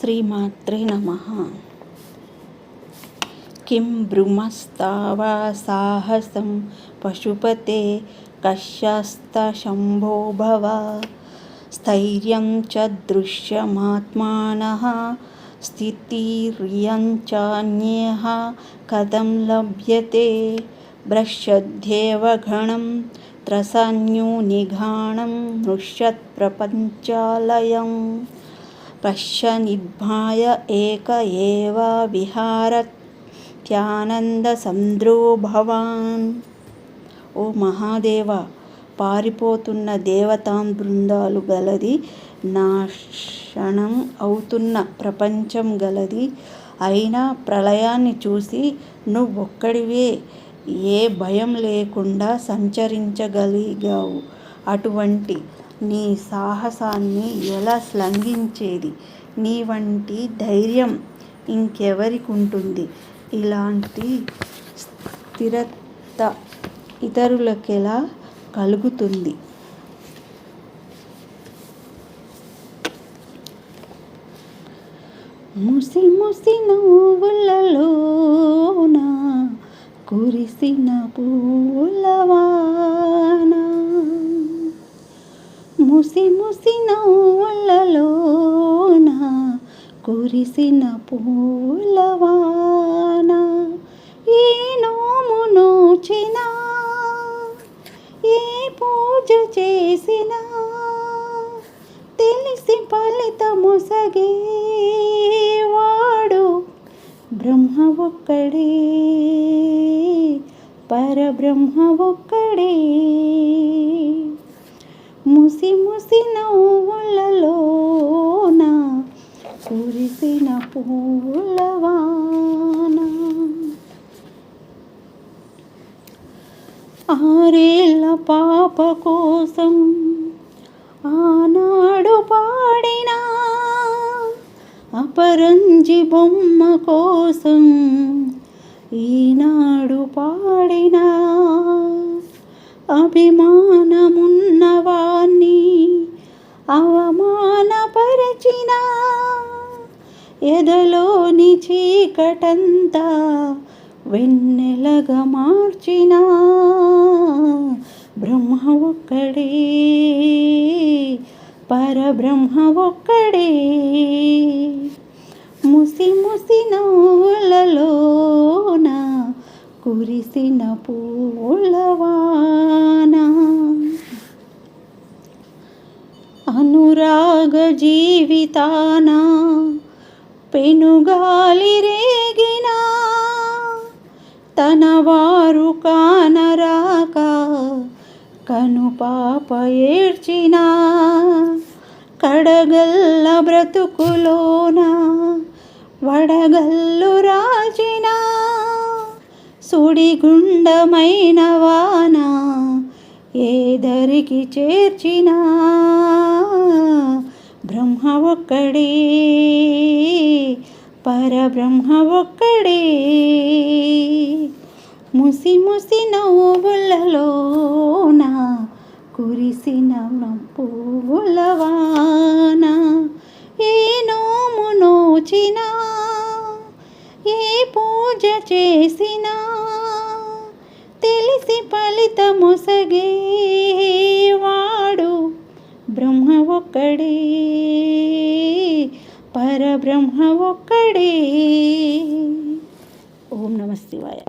श्रीमात्रे नमः। किं भ्रुमस्तावासाहसं पशुपते कश्यस्तशम्भो भव। स्थैर्यं च दृश्यमात्मानः, स्थितिर्यं चान्यः कथं लभ्यते। भ्रश्यध्येव गणं नृष्यत्प्रपञ्चालयम् పశ్యనిద్భాయ ఏక ఏవ విహారత్యానందసంద్రో భవాన్ ఓ మహాదేవ పారిపోతున్న దేవతాం బృందాలు గలది నాశనం అవుతున్న ప్రపంచం గలది. అయినా ప్రళయాన్ని చూసి నువ్వొక్కడివే ఏ భయం లేకుండా సంచరించగలిగావు. అటువంటి నీ సాహసాన్ని ఎలా శ్లంఘించేది నీ వంటి ధైర్యం ఇంకెవరికి ఉంటుంది ఇలాంటి స్థిరత ఇతరులకెలా కలుగుతుంది? ముసి ముసి నవ్వులలోన కురిసిన పూలవా ముసి ముసి నవ్వులలోన కురిసిన పూలవాన ఏ నోము నోచినా ఏ పూజ చేసినా తెలిసి ఫలితము వాడు బ్రహ్మ ఒక్కడే పరబ్రహ్మ ఒక్కడే. ముసి కురిసిన ఊళ్ళలోన కురిసిన పూలవాన ఆరేళ్ళ పాప కోసం ఆనాడు పాడిన అపరంజి బొమ్మ కోసం అవమానపరచిన ఎదలోని చీకటంతా వెన్నెలగా మార్చిన బ్రహ్మ ఒక్కడే పరబ్రహ్మ ఒక్కడే. ముసి ముసి నవ్వులలోన కురిసిన పూలవా అనురాగ జీవితాన పెనుగాలి రేగినా తన వారు కానరాక కనుపాప ఏడ్చిన కడగల్ల బ్రతుకులోన వడగల్లు రాచినా సుడిగుండమైన వానా ఏదరికి చేర్చిన బ్రహ్మ ఒక్కడే. పరబ్రహ్మ ఒక్కడే. ముసి ముసి నవ్వులలోన కురిసిన పువ్వులవాన ఏ నోము నోచినా ఏ పూజ చేసినా తెలిసి ఫలితము ఒక్కడే పరబ్రహ్మ ఒక్కడే ఓం నమ శివాయ